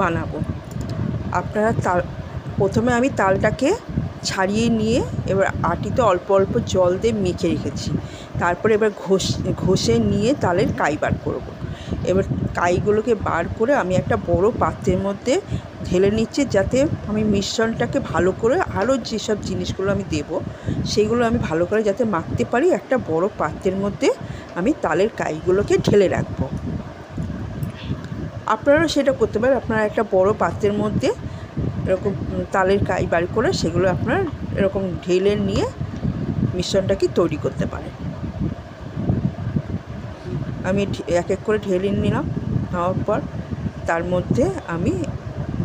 বানাবো। আপনারা তাল, প্রথমে আমি তালটাকে ছাড়িয়ে নিয়ে এবার আটিতে অল্প অল্প জল দিয়ে মেখে রেখেছি। তারপরে এবার ঘষ, ঘষে নিয়ে তালের কাই বার করব। এবার কাইগুলোকে বার করে আমি একটা বড় পাত্রের মধ্যে ঢেলে নিচ্ছি যাতে আমি মিশ্রণটাকে ভালো করে আরও যেসব জিনিসগুলো আমি দেবো সেইগুলো আমি ভালো করে যাতে মাখতে পারি, একটা বড় পাত্রের মধ্যে আমি তালের কাইগুলোকে ঢেলে রাখব। আপনারাও সেটা করতে পারেন আপনারা একটা বড় পাত্রের মধ্যে এরকম তালের কাই বার করে সেগুলো আপনারা এরকম ঢেলে নিয়ে মিশ্রণটাকে তৈরি করতে পারেন আমি এক এক করে ঢেলে নিলাম, নেওয়ার পর তার মধ্যে আমি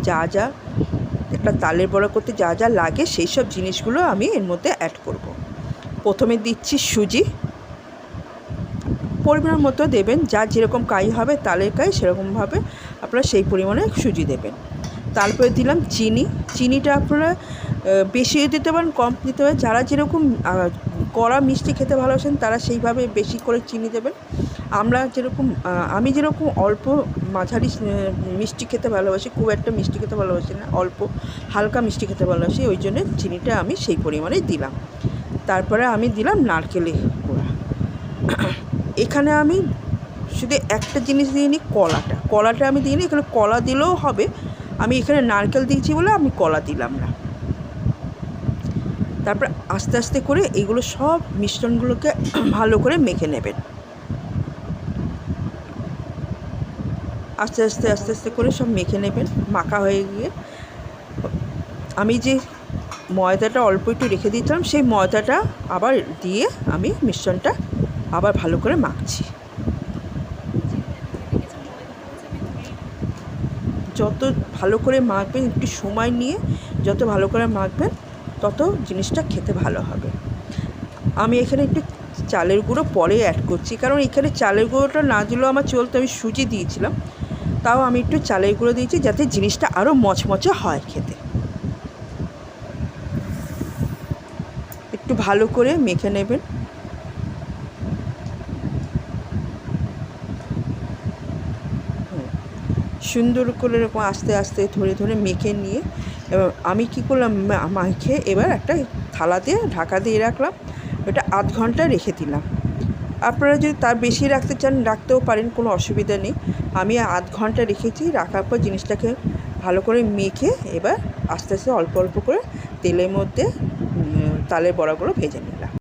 যা যা একটা তালের বড়া করতে যা যা লাগে সেই সব জিনিসগুলো আমি এর মধ্যে অ্যাড করব। প্রথমে দিচ্ছি সুজি পরিমাণ মতো দেবেন যার যেরকম কাই হবে, তালের কাই সেরকমভাবে আপনারা সেই পরিমাণে সুজি দেবেন। তারপরে দিলাম চিনি। চিনিটা আপনারা বেশি দিতে পারেন, কম দিতে পারেন। যারা যেরকম কড়া মিষ্টি খেতে ভালোবাসেন, তারা সেইভাবে বেশি করে চিনি দেবেন। আমরা যেরকম আমি যেরকম অল্প মাঝারি মিষ্টি খেতে ভালোবাসি, খুব একটা মিষ্টি খেতে ভালোবাসি না, অল্প হালকা মিষ্টি খেতে ভালোবাসি, ওই জন্য চিনিটা আমি সেই পরিমাণেই দিলাম। তারপরে আমি দিলাম নারকেলের গুঁড়া। এখানে আমি শুধু একটা জিনিস দিয়ে দিইনি কলাটা। কলাটা আমি দিইনি এখানে কলা দিলেও হবে। আমি এখানে নারকেল দিয়েছি বলে আমি কলা দিলাম না। তারপর আস্তে আস্তে করে এগুলো সব মিশ্রণগুলোকে ভালো করে মেখে নেবেন। আস্তে আস্তে আস্তে আস্তে করে সব মেখে নেবেন, মাখা হয়ে গিয়ে। আমি যে ময়দাটা অল্প একটু রেখে দিয়েছিলাম, সেই ময়দাটা আবার দিয়ে আমি মিশ্রণটা আবার ভালো করে মাখছি। যত ভালো করে মাখবেন, একটু সময় নিয়ে যত ভালো করে মাখবেন, তত জিনিসটা খেতে ভালো হবে। আমি এখানে একটু চালের গুঁড়ো পরে অ্যাড করছি, কারণ এখানে চালের গুঁড়োটা না দিলেও আমার চলতো আমি সুজি দিয়েছিলাম। তাও আমি একটু চালের গুঁড়ো দিয়েছি যাতে জিনিসটা আরও মচমচে হয় খেতে। একটু ভালো করে মেখে নেবেন। সুন্দর করে এরকম আস্তে আস্তে ধরে ধরে মেখে নিয়ে, এবার আমি কী করলাম মাখে এবার একটা থালা দিয়ে ঢাকা দিয়ে রাখলাম, ওটা আধ ঘণ্টা রেখে দিলাম। আপনারা যদি তার বেশি রাখতে চান, রাখতেও পারেন, কোনো অসুবিধা নেই। আমি আধ ঘণ্টা রেখেছি, রাখার পর জিনিসটাকে ভালো করে মেখে এবার আস্তে আস্তে অল্প অল্প করে তেলের মধ্যে তালের বড়াগুলো ভেজে নিই